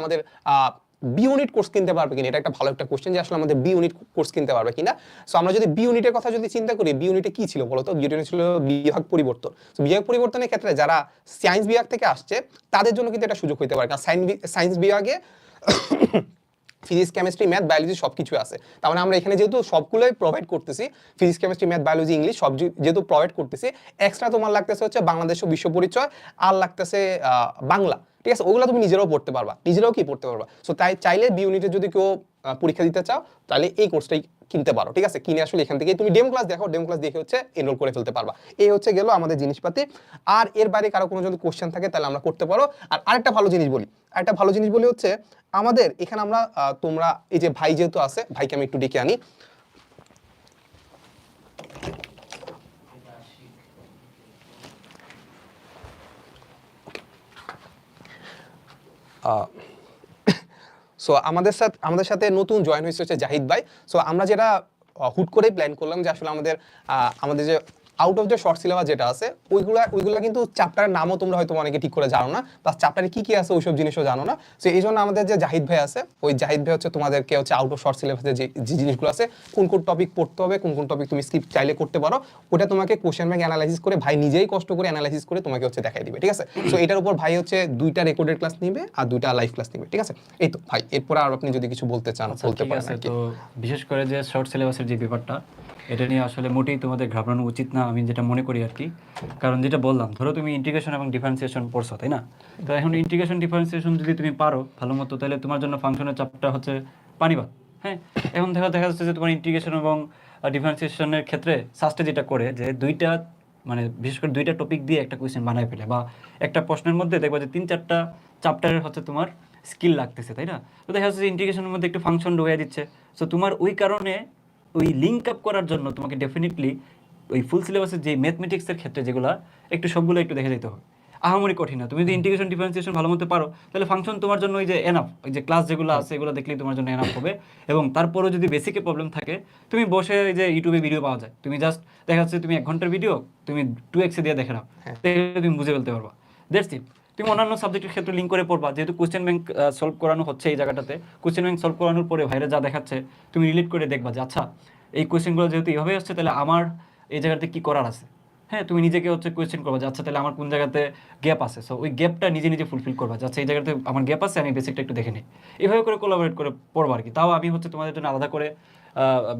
আমাদের B unit course কিনতে পারবে কিনা? এটা একটা ভালো একটা কোশ্চেন যে আসলে আমাদের বি ইউনিট কোর্স কিনতে পারবে কিনা? সো আমরা যদি বি ইউনিটের কথা যদি চিন্তা করি বি ইউনিটে কি ছিল বলতো? বি ইউনিট ছিল বিভাগ পরিবর্তন। সো বিভাগ পরিবর্তনের ক্ষেত্রে যারা সায়েন্স বিভাগ থেকে আসছে, তাদের জন্য কিন্তু এটা সুযোগ হইতে পারে। কারণ সায়েন্স বিভাগে ফিজিক্স কেমিস্ট্রি ম্যাথ বায়োলজি সব কিছু আছে। তার মানে আমরা এখানে যেহেতু সবগুলোই প্রোভাইড করতেছি physics chemistry math biology English সব যেহেতু প্রোভাইড করতেছি এক্সট্রা তোমার লাগতেছে হচ্ছে বাংলাদেশ ও বিশ্ব পরিচয়, আর লাগতেছে বাংলা। ঠিক আছে? ওগুলো তুমি নিজেরাও পড়তে পারবা। নিজেরাও কি পড়তে পারবা? সো তাই চাইলে বি ইউনিটে যদি কেউ পরীক্ষা দিতে চাও, তাহলে এই কোর্সটাই কিনতে পারো, ঠিক আছে? কিনে আসলে এখান থেকে তুমি ডেমো ক্লাস দেখো ডেমো ক্লাস দেখে হচ্ছে এনরোল করে ফেলতে পারবা। এই হচ্ছে গেল আমাদের জিনিসপাতি। আর এর বাইরে কারও কোনো যদি কোশ্চেন থাকে, তাহলে আমরা করতে পারো। আর আরেকটা ভালো জিনিস বলি, আরেকটা ভালো জিনিস বলি হচ্ছে, আমাদের এখানে আমরা তোমরা, এই যে ভাই যেহেতু আছে, ভাইকে আমি একটু ডেকে আনি। সো আমাদের সাথে আমাদের সাথে নতুন জয়েন হয়েছে হচ্ছে জাহিদ ভাই। সো আমরা যেটা হুট করেই প্ল্যান করলাম যে আসলে আমাদের আমাদের যে out of the short syllabus যেটা আছে ওইগুলা ওইগুলা কিন্তু চ্যাপ্টারের নামও তোমরা হয়তো অনেকে ঠিক করে জানো না প্লাস চ্যাপ্টারে কি কি আছে ওইসব জিনিসও জানো না। সো এই জন্য আমাদের যে জাহিদ ভাই আছে ওই জাহিদ ভাই হচ্ছে তোমাদেরকে হচ্ছে আউট অফ শর্ট সিলেবাসে যে জিনিসগুলো আছে কোন কোন টপিক পড়তে হবে কোন কোন টপিক তুমি স্কিপ চাইলে করতে পারো ওটা তোমাকে কোশ্চেন ব্যাংক অ্যানালাইসিস করে ভাই নিজেই কষ্ট করে অ্যানালাইসিস করে তোমাকে হচ্ছে দেখাই দিবে ঠিক আছে? সো এটার উপর ভাই হচ্ছে দুইটা রেকর্ডেড ক্লাস নিবে আর দুইটা লাইভ ক্লাস নিবে ঠিক আছে? এই তো ভাই এরপর আর আপনি যদি কিছু বলতে চান আচ্ছা, বলতে পারেন তো বিশেষ করে যে শর্ট সিলেবাসের যে ব্যাপারটা এটা নিয়ে আসলে মোটেই তোমাদের ঘাবড়ানো উচিত না, আমি যেটা মনে করি আর কি। কারণ যেটা বললাম, ধরো তুমি ইন্টিগ্রেশন এবং ডিফারেন্সিয়েশন পড়ছো, তাই না? তো এখন ইন্টিগ্রেশন ডিফারেন্সিয়েশন যদি তুমি পারো, ভালো মতো, তাহলে তোমার জন্য ফাংশনের চাপটা হচ্ছে পানিবাদ হ্যাঁ? এখন দেখা দেখা যাচ্ছে যে তোমার ইন্টিগ্রেশন এবং ডিফারেন্সিয়েশনের ক্ষেত্রে সাস্টে যেটা করে, যে দুইটা মানে বিশেষ করে দুইটা টপিক দিয়ে একটা কোয়েশ্চেন বানায় ফেলে, বা একটা প্রশ্নের মধ্যে দেখবা যে তিন চারটা চ্যাপ্টারের হচ্ছে তোমার স্কিল লাগতেছে, তাই না? তো দেখা যাচ্ছে ইন্টিগ্রেশনের মধ্যে একটু ফাংশন ঢুকিয়ে দিচ্ছে। সো তোমার ওই কারণে ওই লিঙ্ক আপ করার জন্য তোমাকে ডেফিনেটলি ওই ফুল সিলেবাসের যে ম্যাথমেটিক্সের ক্ষেত্রে যেগুলো একটু সবগুলো একটু দেখে যেতে হবে। আহামরি কঠিন না। তুমি যদি ইন্টিগ্রেশন ডিফারেন্সিয়েশন ভালো মতো পারো তাহলে ফাংশন তোমার জন্য ওই যে এনাফ ওই যে ক্লাস যেগুলো আছে এগুলো দেখলেই তোমার জন্য এনাফ হবে। এবং তারপরেও যদি বেসিকে প্রবলেম থাকে তুমি বসে ওই যে ইউটিউবে ভিডিও পাওয়া যায়। তুমি জাস্ট দেখা যাচ্ছে তুমি এক ঘণ্টার ভিডিও তুমি টু এক্সে দিয়ে দেখে নাও। তুমি বুঝে ফেলতে পারবা। দ্যাটস ইট তুমি অন্যান্য সাবজেক্টের ক্ষেত্রে লিঙ্ক করে পড়বা। যেহেতু কোশ্চেন ব্যাংক সলভ করানো হচ্ছে এই জায়গাটাতে। কোশ্চেন ব্যাংক সলভ করানোর পরে ভাইরা যা দেখাচ্ছে, তুমি রিলেট করে দেখবা যে আচ্ছা এই কোশ্চেনগুলো যেহেতু এইভাবে আসছে, তাহলে আমার এই জায়গাতে কি করার আছে? হ্যাঁ তুমি নিজেকে হচ্ছে কোয়েশ্চেন করবা যে আচ্ছা তাহলে আমার কোন জায়গাতে গ্যাপ আছে? সো ওই গ্যাপটা নিজে নিজে ফুলফিল করবা যে আচ্ছা এই জায়গাতে আমার গ্যাপ আছে, আমি বেসিকটা একটু দেখে নিই। এইভাবে করে কোলাবোরেট করে পড়ব আর কি তাও আমি হচ্ছে তোমাদের জন্য আলাদা করে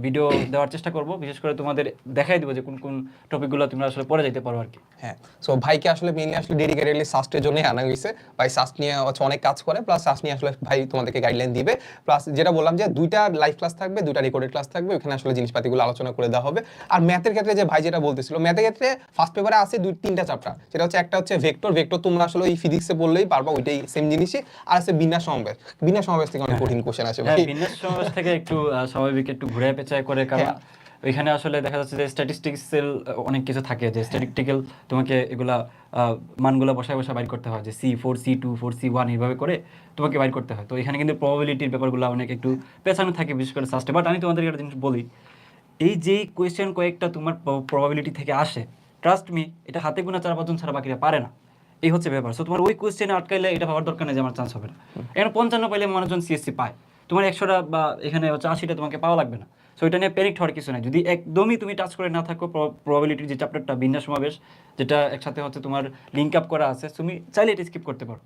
ভিডিও দেওয়ার চেষ্টা করব। বিশেষ করে তোমাদের দেখাই দেবো যে কোন কোন টপিকগুলো তোমরা আসলে পড়ে যেতে পারো আর কি। হ্যাঁ সো ভাইকে আসলে মেইনলি আসলে ডেডিকেটেডলি সাস্টের জন্যই আনা হয়েছে ভাই সাস্ট নিয়ে হচ্ছে অনেক কাজ করে প্লাস সাস্ট নিয়ে আসলে ভাই তোমাদেরকে গাইডলাইন দিবে। প্লাস যেটা বললাম যে দুইটা লাইভ ক্লাস থাকবে দুইটা রেকর্ডেড ক্লাস থাকবে ওখানে আসলে জিনিসপাতিগুলো আলোচনা করে দেওয়া হবে। আর ম্যাথের ক্ষেত্রে যে ভাই যেটা বলতেছিল ম্যাথের ক্ষেত্রে ফার্স্ট পেপারে আছে দুই তিনটা চ্যাপ্টার সেটা হচ্ছে একটা হচ্ছে ভেক্টর ভেক্টর তোমরা আসলে ওই ফিজিক্সে বললেই পারবা ওইটাই সেম জিনিসই। আর আছে বিন্যাস সমাবেশ। বিন্যাস সমাবেশ থেকে অনেক কঠিন কোশ্চেন আছে ভাই। বিন্যাস সমাবেশ থেকে একটু স্বাভাবিক একটু ঘুরে পেঁচায় করে কারণ হ্যাঁ। ওইখানে আসলে দেখা যাচ্ছে যে স্ট্যাটিস্টিক্সের অনেক কিছু থাকে যে স্ট্যাটিস্টিক্যাল তোমাকে এগুলা মানগুলো বসায় বসায় বাইর করতে হয় যে C four C two four C one এইভাবে করে তোমাকে বাইর করতে হয়। তো এখানে কিন্তু প্রবাবিলিটির ব্যাপারগুলো অনেক একটু পেছানো থাকে বিশেষ করে সাস্টে বাট আমি তোমাদেরকে একটা জিনিস বলি এই যে কোয়েশ্চেন কয়েকটা তোমার প্রবাবিলিটি থেকে আসে ট্রাস্ট মি এটা হাতে গোনা চার পাঁচজন ছাড়া বাকিরা পারে না। এই হচ্ছে ব্যাপার। সো তোমার ওই কোয়েশ্চেনে আটকাইলে এটা ভাবার দরকার নেই যে আমার চান্স হবে না। এখানে পঞ্চান্ন পাইলে মানুষজন সিএসসি পায়। তোমার একশোটা বা এখানে হচ্ছে আশিটা তোমাকে পাওয়া লাগবে না। সো এটা নিয়ে প্যানিক হওয়ার কিছু নাই। যদি একদমই তুমি টাচ করে না থাকো প্রবাবিলিটির যে চ্যাপ্টারটা বিন্যাস সমাবেশ, যেটা একসাথে হচ্ছে তোমার লিঙ্ক আপ করা আছে, তুমি চাইলে এটা স্কিপ করতে পারো।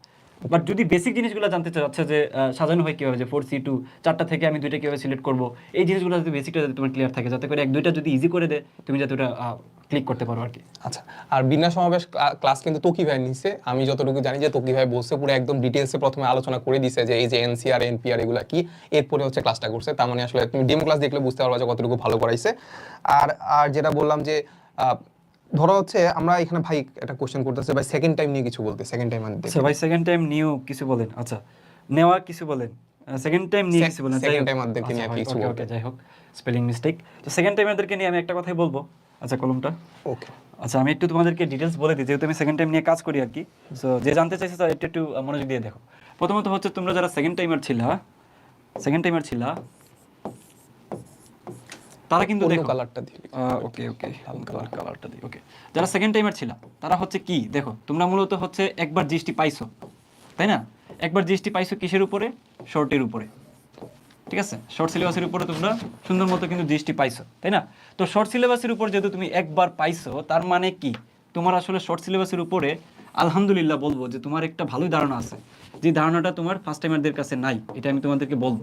বাট যদি বেসিক জিনিসগুলো জানতে চাচ্ছে যে সাজানো হয় কীভাবে, যে ফোর সি টু চারটা থেকে আমি দুইটা কীভাবে সিলেক্ট করব, এই জিনিসগুলো যদি বেসিকটা যদি তোমার ক্লিয়ার থাকে, যাতে করে এক দুইটা যদি ইজি করে দেয়, তুমি যাতে ওটা ক্লিক করতে পারো আর কি আচ্ছা আর বিন্যাস সমাবেশ ক্লাস কিন্তু তকি ভাই নিছে। আমি যতটুকু জানি যে তকি ভাই বলছে পুরো একদম ডিটেলসে প্রথমে আলোচনা করে দিছে যে এই যে এনসিআর এনপিআর এগুলো কি এরপরে হচ্ছে ক্লাসটা করছে। তার মানে আসলে তুমি ডেমো ক্লাস দেখলে বুঝতে পারবা যে কতটুকু ভালো করাইছে। আর আর যেটা বললাম যে ধরো হচ্ছে আমরা এখানে ভাই একটা কোশ্চেন করতেছে ভাই সেকেন্ড টাইম নিয়ে কিছু বলতে সেকেন্ড টাইম আমি আচ্ছা ভাই সেকেন্ড টাইম নিউ কিছু বলেন। আচ্ছা নেওয়া কিছু বলেন। সেকেন্ড টাইম নিয়ে কিছু বলেন। second time আমাদেরকে নিয়ে আচ্ছা, কিছু ওকে বলতে। যাই হোক। স্পেলিং মিস্টেক তো সেকেন্ড টাইম টাইমেরদেরকে নিয়ে আমি একটা কথাই বলব। আচ্ছা কলমটা। ওকে। আচ্ছা আমি একটু তোমাদেরকে ডিটেলস বলে দিই যেহেতু আমি সেকেন্ড টাইম নিয়ে কাজ করি আর কি। সো যে জানতে চাইছে তার একটু একটু মনোযোগ দিয়ে দেখো। প্রথমত হচ্ছে তোমরা যারা সেকেন্ড টাইমার ছিলা সেকেন্ড টাইমার ছিলা তারা কিন্তু দেখো কালারটা দিই ওকে ওকে কালার কালারটা দিই ওকে। যারা সেকেন্ড টাইমার ছিল তারা হচ্ছে কি? দেখো তোমরা মূলত হচ্ছে একবার জিএসটি পাইছো তাই না? একবার জিএসটি পাইছো কিসের উপরে? শর্টের উপরে। ঠিক আছে? শর্ট সিলেবাসের উপরে তোমরা সুন্দর মতো কিন্তু জিএসটি পাইছো, তাই না? তো শর্ট সিলেবাসের উপর যেহেতু তুমি একবার পাইছো, তার মানে কি? তোমার আসলে শর্ট সিলেবাসের উপরে আলহামদুলিল্লাহ বলব যে তোমার একটা ভালোই ধারণা আছে। যে ধারণাটা তোমার ফার্স্ট টাইমারদের কাছে নাই, এটা আমি তোমাদেরকে বলব।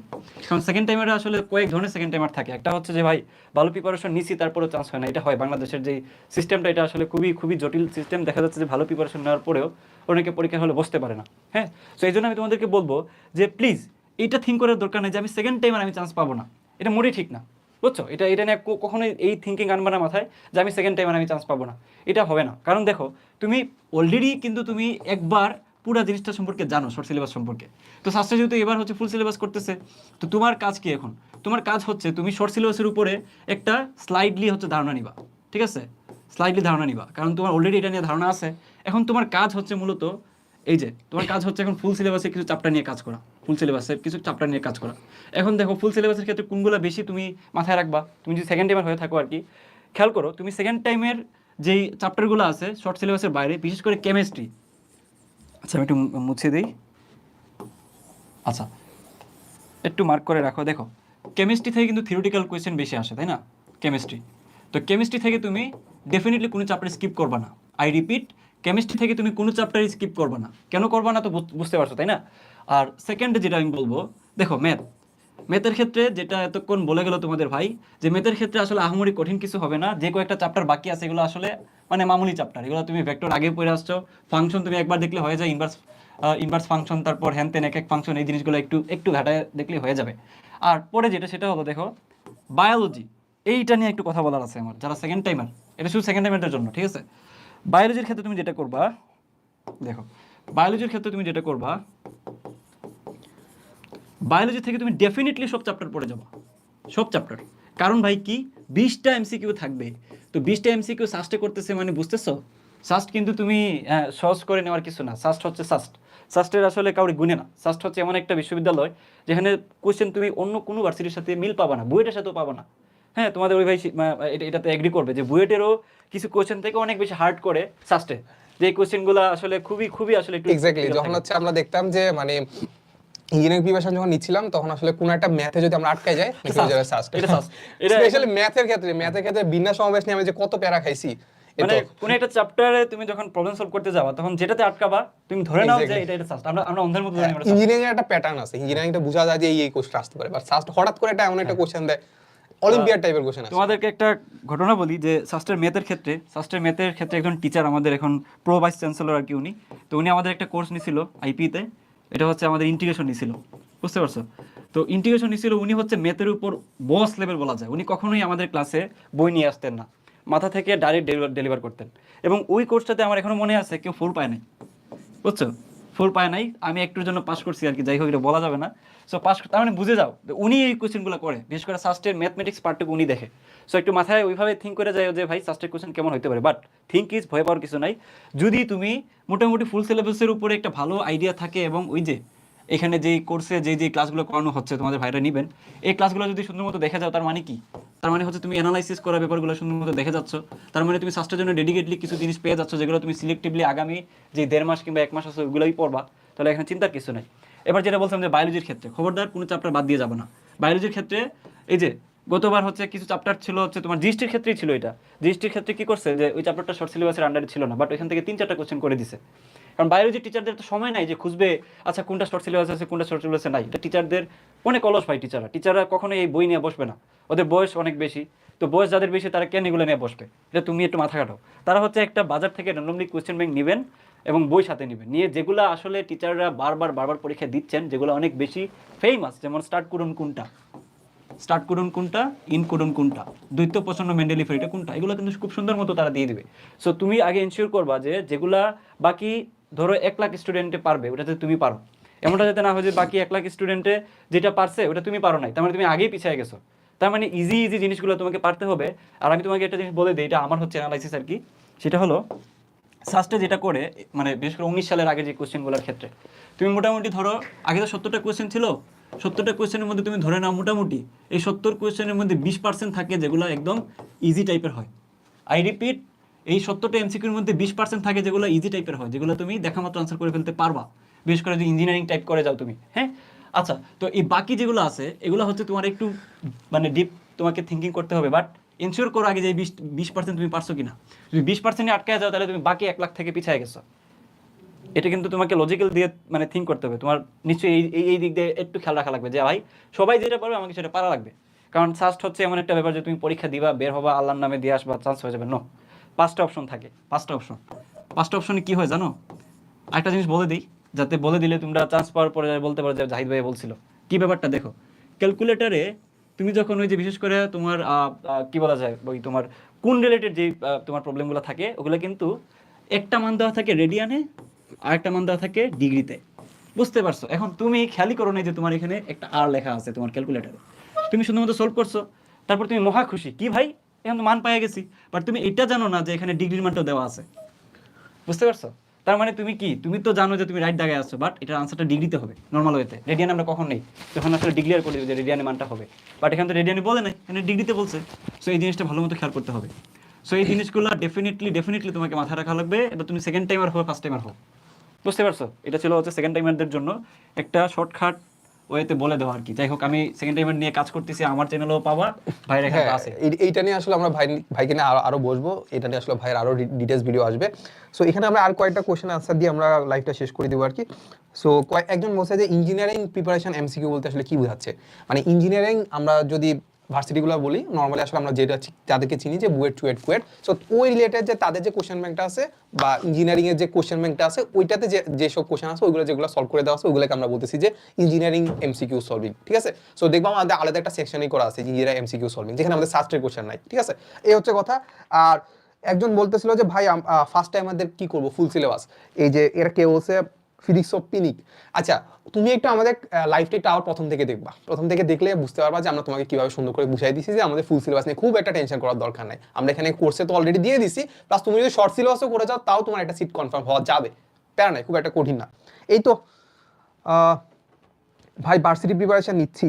কারণ সেকেন্ড টাইমারে আসলে কয়েক ধরনের সেকেন্ড টাইমার থাকে। একটা হচ্ছে যে ভাই, ভালো প্রিপারেশন নিছি, তারপরেও চান্স হয় না। এটা হয় বাংলাদেশের যে সিস্টেমটা এটা আসলে খুবই খুবই জটিল সিস্টেম দেখা যাচ্ছে যে ভালো প্রিপারেশন নেওয়ার পরেও অনেকে পরীক্ষা হলে বসতে পারে না। হ্যাঁ? তো এই জন্য আমি তোমাদেরকে বলব যে প্লিজ এইটা থিঙ্ক করার দরকার নেই যে আমি সেকেন্ড টাইমার আমি চান্স পাবো না। এটা মোটেই ঠিক না, বুঝছ? এটা এটা নিয়ে কখনোই এই থিঙ্কিং আনবে না মাথায় যে আমি সেকেন্ড টাইমার আমি চান্স পাবো না। এটা হবে না। কারণ দেখো, তুমি অলরেডি কিন্তু তুমি একবার পুরো জিনিসটা সম্পর্কে জানো শর্ট সিলেবাস সম্পর্কে। তো শাস্ত্রে যেহেতু এবার হচ্ছে ফুল সিলেবাস করতেছে, তো তোমার কাজ কি এখন? তোমার কাজ হচ্ছে তুমি শর্ট সিলেবাসের উপরে একটা স্লাইডলি হচ্ছে ধারণা নিবা, ঠিক আছে? স্লাইডলি ধারণা নিবা। কারণ তোমার অলরেডি এটা নিয়ে ধারণা আছে। এখন তোমার কাজ হচ্ছে মূলত এই যে, তোমার কাজ হচ্ছে এখন ফুল সিলেবাসের কিছু চাপটা নিয়ে কাজ করা। ফুল সিলেবাসের কিছু চাপটা নিয়ে কাজ করা। এখন দেখো ফুল সিলেবাসের ক্ষেত্রে কোনগুলো বেশি তুমি মাথায় রাখবা? তুমি যদি সেকেন্ড টাইমার হয়ে থাকো আর কি, খেয়াল করো তুমি সেকেন্ড টাইমের যেই চ্যাপ্টারগুলো আছে শর্ট সিলেবাসের বাইরে, বিশেষ করে কেমিস্ট্রি আচ্ছা আমি একটু মুছে দিই। আচ্ছা একটু মার্ক করে রাখো। দেখো কেমিস্ট্রি থেকে কিন্তু থিওরিটিক্যাল কোয়েশ্চেন বেশি আসে, তাই না? কেমিস্ট্রি তো কেমিস্ট্রি থেকে তুমি ডেফিনেটলি কোনো চ্যাপ্টার স্কিপ করবা না। আই রিপিট কেমিস্ট্রি থেকে তুমি কোনো চ্যাপ্টারই স্কিপ করবা না। কেন করবা না তো বুঝতে পারছ, তাই না? আর সেকেন্ডে যেটা আমি বলব, দেখো ম্যাথ ম্যাথের ক্ষেত্রে যেটা এতক্ষণ বলে গেল তোমাদের ভাই, যে ম্যাথের ক্ষেত্রে আসলে আহামরি কঠিন কিছু হবে না, যে কয়েকটা চ্যাপ্টার বাকি আছে এগুলো আসলে মানে মামুলি চ্যাপ্টার এগুলো তুমি ভেক্টর আগে পড়ে আসছো ফাংশন তুমি একবার দেখলে হয়ে যায় ইনভার্স ইনভার্স ফাংশন তারপর হ্যান তেন এক এক ফাংশন এই জিনিসগুলো একটু একটু ঘাটায় দেখলে হয়ে যাবে। আর পরে যেটা, সেটা হলো দেখো বায়োলজি এইটা নিয়ে একটু কথা বলার আছে আমার, যারা সেকেন্ড টাইমার এটা শুধু সেকেন্ড টাইমারদের জন্য, ঠিক আছে? বায়োলজির ক্ষেত্রে তুমি যেটা করবা, দেখো বায়োলজির ক্ষেত্রে তুমি যেটা করবা বায়োলজি থেকে তুমি ডেফিনেটলি সব চ্যাপ্টার পড়ে যাব। সব চ্যাপ্টার কারণ ভাই কি? বিশটা এমসিকিউ থাকবে। তো বিশটা এমসিকিউ সাস্টে করতেছে মানে বুঝতেছো? সাস্ট কিন্তু তুমি সহজ করে নেওয়ার কিছু না। সাস্ট হচ্ছে সাস্ট। সাস্টের আসলে কাউরি গুনে না। সাস্ট হচ্ছে এমন একটা বিশ্ববিদ্যালয় যেখানে কোশ্চেন তুমি অন্য কোনো ভার্সিটির সাথে মিল পাবা না। বুয়েটের সাথেও পাবা না। হ্যাঁ তোমাদের ওই ভাই এটা- এটাতে এগ্রি করবে যে বুয়েটেরও কিছু কোশ্চেন থেকে অনেক বেশি হার্ড করে সাস্টে। যে কোশ্চেনগুলো আসলে খুবই খুবই আসলে একটু এক্স্যাক্টলি যখন হচ্ছে আমরা দেখতাম যে মানে ইঞ্জিনিয়ারিং প্রিপারেশন যখন নিচ্ছিলাম তখন আসলে কোনো একটা ম্যাথে যদি আমরা আটকে যাই স্পেশালি ম্যাথের ক্ষেত্রে ম্যাথের ক্ষেত্রে বিন্যাস সমাবেশ নিয়ে আমি যে কত প্যারা খাইছি মানে কোনো একটা চ্যাপ্টারে তুমি যখন প্রবলেম সলভ করতে যাবা তখন যেটাতে আটকাবা তুমি ধরে নাও যে এটা এটা সাস্ট আমরা আমরা অন্ধের মতো জানি ইঞ্জিনিয়ারিং একটা প্যাটার্ন আছে। ইঞ্জিনিয়ারিংটা বোঝা যায় যে এই এই কোশ্চেন আসতে পারে। বাট সাস্ট হঠাৎ করে একটা এমন একটা কোশ্চেন দেয়। অলিম্পিয়াড টাইপের কোশ্চেন আছে। তোমাদেরকে একটা ঘটনা বলি যে সাস্টের ম্যাথের ক্ষেত্রে সাস্টের ম্যাথের ক্ষেত্রে একজন টিচার আমাদের এখন প্রো ভাইস চ্যান্সেলর আর কি উনি। তো উনি আমাদের একটা কোর্স নিছিল আইপিতে এটা হচ্ছে আমাদের ইন্টিগ্রেশন নিছিল, বুঝতে পারছ? তো ইন্টিগ্রেশন নিছিল, উনি হচ্ছে মেথের উপর বস লেভেল বলা যায়। উনি কখনোই আমাদের ক্লাসে বই নিয়ে আসতেন না। মাথা থেকে ডাইরেক্ট ডেলিভার করতেন। এবং ওই কোর্সটাতে আমার এখনও মনে আছে, কেউ ফোর পায় নাই। বুঝছ? ফুল পায় নাই, আমি একটুর জন্য পাস করছি আর কি, যাই হোক, এটা বলা যাবে না। সো পাস তার মানে বুঝে যাও উনি এই কোশ্চেনগুলো করে, বিশেষ করে সাস্টের ম্যাথমেটিক্স পার্টটুকু উনি দেখে। সো একটু মাথায় ওইভাবে থিঙ্ক করে যায় যে, ভাই সাস্টের কোশ্চেন কেমন হতে পারে? বাট থিঙ্ক ইজ ভয় পাওয়ার কিছু নাই। যদি তুমি মোটামুটি ফুল সিলেবাসের উপরে একটা ভালো আইডিয়া থাকে এবং ওই যে, এখানে যেই কোর্সে যে যে ক্লাসগুলো করানো হচ্ছে, তোমাদের ভাইরা নেবেন, এই ক্লাসগুলো যদি সুন্দর মতো দেখা যাও, তার মানে কি? তার মানে হচ্ছে তুমি অ্যানালাইসিস করা ব্যাপারগুলো সুন্দর মতো দেখে যাচ্ছ। তার মানে তুমি সাস্টের জন্য ডেডিকেটলি কিছু জিনিস পেয়ে যাচ্ছ যেগুলো তুমি সিলেক্টিভলি আগামী যে দেড় মাস কিংবা এক মাস আছে ওইগুলোই পড়বা। তাহলে এখানে চিন্তার কিছু নাই। এবার যেটা বলছিলাম যে বায়োলজির ক্ষেত্রে, খবরদার কোনো চ্যাপ্টার বাদ দিয়ে যাব না। বায়োলজির ক্ষেত্রে এই যে গতবার হচ্ছে কিছু চ্যাপ্টার ছিল হচ্ছে তোমার জিএসটির ক্ষেত্রেই ছিল এটা। জিএসটির ক্ষেত্রে কি করছে যে ওই চ্যাপ্টারটা শর্ট সিলেবাসের আন্ডারে ছিল না বাট ওইখান থেকে তিন চারটা কোশ্চেন করে দিছে। কারণ বায়োলজি টিচারদের তো সময় নাই যে খুঁজবে আচ্ছা কোনটা শর্ট সিলেবাস আছে, কোনটা শর্ট সিলেবাসে নাই। এটা টিচারদের অনেক অলস ভাই টিচাররা টিচাররা কখনো এই বই নিয়ে বসবে না। ওদের বয়স অনেক বেশি। তো বয়স যাদের বেশি, তারা কেন এগুলো নিয়ে বসবে? এটা তুমি একটু মাথা কাটো তারা হচ্ছে একটা বাজার থেকে র্যান্ডমলি কোয়েশ্চেন ব্যাংক নেবেন এবং বই সাথে নেবেন। নিয়ে যেগুলো আসলে টিচাররা বারবার বারবার পরীক্ষা দিচ্ছেন, যেগুলো অনেক বেশি ফেমাস যেমন স্টার্ট করুন কোনটা? স্টার্ট করুন কোনটা ইন করুন কোনটা? দ্বৈত প্রচণ্ড মেন্ডেলি ফেরিটা কোনটা? এগুলো কিন্তু খুব সুন্দর মতো তারা দিয়ে দিবে। সো তুমি আগে এনশিওর করবা যে যেগুলা বাকি ধরো এক লাখ স্টুডেন্টে পারবে, ওটাতে তুমি পারো। এমনটা যাতে না হয় যে বাকি এক লাখ স্টুডেন্টে যেটা পারছে, ওটা তুমি পারো নাই। তার মানে তুমি আগেই পিছিয়ে গেছো। তার মানে ইজি ইজি জিনিসগুলো তোমাকে পারতে হবে। আর আমি তোমাকে একটা জিনিস বলে দিই, এটা আমার হচ্ছে অ্যানালাইসিস আর কি। সেটা হলো সাস্টে যেটা করে মানে বিশেষ করে উনিশ সালের আগে যে কোশ্চেনগুলোর ক্ষেত্রে। তুমি মোটামুটি ধরো, আগে তো সত্তরটা কোশ্চেন ছিল। সত্তরটা কোশ্চেনের মধ্যে তুমি ধরে নাও মোটামুটি, এই সত্তর কোয়েশ্চেনের মধ্যে বিশ পার্সেন্ট থাকে যেগুলো একদম ইজি টাইপের হয়। আই রিপিট এই সত্তরটা এমসিকিউর মধ্যে বিশ পার্সেন্ট থাকে যেগুলো ইজি টাইপের হয়, যেগুলো তুমি দেখা মাত্র আনসার করে ফেলতে পারবা। বিশেষ করে যদি ইঞ্জিনিয়ারিং টাইপ করে যাও তুমি হ্যাঁ? আচ্ছা তো এই বাকি যেগুলো আছে, এগুলো হচ্ছে তোমার একটু মানে ডিপ তোমাকে থিঙ্কিং করতে হবে বাট ইনশিওর করো আগে যে বিশ বিশ পার্সেন্ট তুমি পারছ কিনা। যদি বিশ পার্সেন্টে আটকে যাও, তাহলে তুমি বাকি এক লাখ থেকে পিছিয়ে গেছো। এটা কিন্তু তোমাকে লজিক্যাল দিয়ে মানে থিঙ্ক করতে হবে। তোমার নিশ্চয়ই এই, এই- দিক দিয়ে একটু খেয়াল রাখা লাগবে যে, ভাই, সবাই যেটা পারবে, আমাকে সেটা পারা লাগবে। কারণ সাস্ট হচ্ছে এমন একটা ব্যাপার যে তুমি পরীক্ষা দিবা, বের হবা, আল্লাহর নামে দিয়ে আসবা চান্স হয়ে যাবে। নো পাঁচটা অপশন থাকে, পাঁচটা অপশন পাঁচটা অপশনে কি হয় জানো? একটা জিনিস বলে দিই, যাতে বলে দিলে তোমরা চান্স পাওয়ার পরে বলতে পারো যে জাহিদ ভাই বলছিল। কি ব্যাপারটা দেখো? ক্যালকুলেটারে তুমি যখন ওই যে বিশেষ করে তোমার কি বলা যায়? ওই তোমার কোন রিলেটেড যে তোমার প্রবলেমগুলো থাকে, ওগুলো কিন্তু একটা মান দেওয়া থাকে রেডিয়ানে আর একটা মান দেওয়া থাকে ডিগ্রিতে বুঝতে পারছ? এখন তুমি খেয়ালই করো না যে তোমার এখানে একটা আর লেখা আছে তোমার ক্যালকুলেটারে তুমি শুধুমাত্র সলভ করছ, তারপর তুমি মহা খুশি। কি ভাই? এখন মান পাইয়া গেছি। বাট তুমি এটা জানো না যে এখানে ডিগ্রির মানটাও দেওয়া আছে। বুঝতে পারছ? তার মানে তুমি কি? তুমি তো জানো যে তুমি রাইট জায়গায় আছো বাট এটার আনসারটা ডিগ্রিতে হবে নর্মাল ওয়েতে রেডিয়ান আমরা কখন নেই? যখন আসলে ডিক্লিয়ার করি যে রেডিয়ানের মানটা হবে। বাট এখানে তো রেডিয়ানে বলে নাই, এখানে ডিগ্রিতে বলছে। সো এই জিনিসটা ভালো মতো খেয়াল করতে হবে। সো এই জিনিসগুলো ডেফিনেটলি ডেফিনেটলি তোমাকে মাথায় রাখা লাগবে, এটা তুমি সেকেন্ড টাইমার হোক ফার্স্ট টাইমার হোক বুঝতে পারছ? এটা ছিল হচ্ছে সেকেন্ড টাইমারদের জন্য একটা শর্টকাট ওয়েতে বলে দেওয়া আর কি। যাই হোক আমি সেকেন্ড টাইম নিয়ে কাজ করতেছি আমার চ্যানেলও পাবা ভাইয়ের এখানে হ্যাঁ আছে এইটা নিয়ে আসলে আমরা ভাই ভাইকে নিয়ে আরও বসবো। এটা নিয়ে আসলে ভাইয়ের আরও ডিটেলস ভিডিও আসবে। সো এখানে আমরা আর কয়েকটা কোশ্চেন আনসার দিয়ে আমরা লাইভটা শেষ করে দেবো আর কি। সো একজন বলছে যে ইঞ্জিনিয়ারিং প্রিপারেশন এমসিকিউ বলতে আসলে কি বোঝাচ্ছে? মানে ইঞ্জিনিয়ারিং আমরা যদি ভার্সিটিগুলো বলি নর্মালি আসলে আমরা যেটা যাদেরকে চিনি যে বুয়েট টুয়েট কুয়েট। সো ওই রিলেটেড যে তাদের যে কোশ্চেন ব্যাংকটা আছে বা ইঞ্জিনিয়ারিং এর যে কোশ্চেন ব্যাংকটা আছে, ওইটাতে যে, যেসব কোশ্চেন আছে, ওইগুলো যেগুলো সলভ করে দেওয়া আছে, ওইগুলোকে আমরা বলতেছি যে ইঞ্জিনিয়ারিং এমসিকিউ সলভিং ঠিক আছে? সো দেখব আমাদের আলাদা একটা সেকশনই করা আছে ইঞ্জিনিয়ারিং এমসিকিউ সলভিং যেখানে আমাদের সাস্টের কোশ্চেন নাই, ঠিক আছে? এই হচ্ছে কথা। আর একজন বলতেছিল যে, ভাই ফার্স্ট টাইম আমাদের কি করব? ফুল সিলেবাস এই যে, এরা কেউ বলছে ফিজিক্স অফ পিনিক আচ্ছা তুমি একটু আমাদের লাইফটা আবার প্রথম থেকে দেখবা। প্রথম থেকে দেখলে বুঝতে পারবা যে আমরা তোমাকে কীভাবে সুন্দর করে বুঝাই দিছি যে আমাদের ফুল সিলেবাস নিয়ে খুব একটা টেনশন করার দরকার নাই। আমরা এখানে কোর্সে তো অলরেডি দিয়ে দিছি প্লাস তুমি যদি শর্ট সিলেবাসও করে যাও, তাও তোমার একটা সিট কনফার্ম হওয়া যাবে। প্যারা নাই খুব একটা কঠিন না। এই তো ভাই ভার্সিটি প্রিপারেশন নিচ্ছি।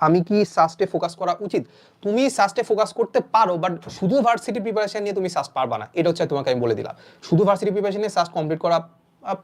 আমি কি সাস্টে ফোকাস করা উচিত? তুমি সাস্টে ফোকাস করতে পারো বাট শুধু ভার্সিটি প্রিপারেশন নিয়ে তুমি সাস্ট পারবা না। এটা হচ্ছে তোমাকে আমি বলে দিলাম। শুধু ভার্সিটি প্রিপারেশন নিয়ে সাস্ট কমপ্লিট করা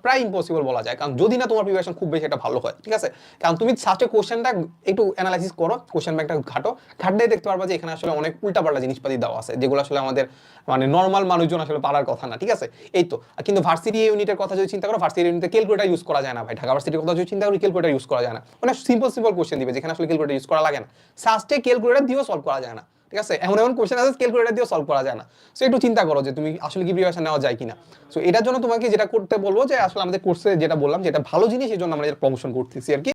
প্রায় ইম্পসিবল বলা যায়। কারণ যদি না তোমার প্রিপারেশন খুব বেশি একটা ভালো হয়, ঠিক আছে? কারণ তুমি সাস্টে কোশ্চেনটা একটু অ্যানালাইসিস করো কোশ্চেন ব্যাংকটা ঘাটো ঘাটলে দেখতে পারবা যে এখানে আসলে অনেক উল্টাপাল্টা জিনিসপাতি দেওয়া আছে, যেগুলো আসলে আমাদের মানে নর্মাল মানুষজন আসলে পারার কথা না, ঠিক আছে? এই তো। কিন্তু ভার্সিটি ইউনিটের কথা যদি চিন্তা করো ভার্সিটি ইউনিটে ক্যালকুলেটার ইউজ করা যায় না ভাই। ঢাকা ভার্সিটির কথা যদি চিন্তা করি ক্যালকুলেটার ইউজ করা যায় না। মানে সিম্পল সিম্পল কোশ্চেন দিবে, যেখানে আসলে ক্যালকুলেটার ইউজ করা লাগে না। সাস্টে ক্যালকুলেটার দিয়েও সলভ করা যায় না। ঠিক আছে? এমন এমন কোশ্চেন আছে ক্যালকুলেটার দিয়ে সলভ করা যায় না। সো একটু চিন্তা করো যে তুমি আসলে কি প্রিপারেশন নেওয়া যায় কিনা। সো এটার জন্য তোমাকে যেটা করতে বলব যে, আসলে আমাদের কোর্সে যেটা বললাম যেটা ভালো জিনিস এই জন্য আমরা যেটা প্রমোশন করতেছি আর কি।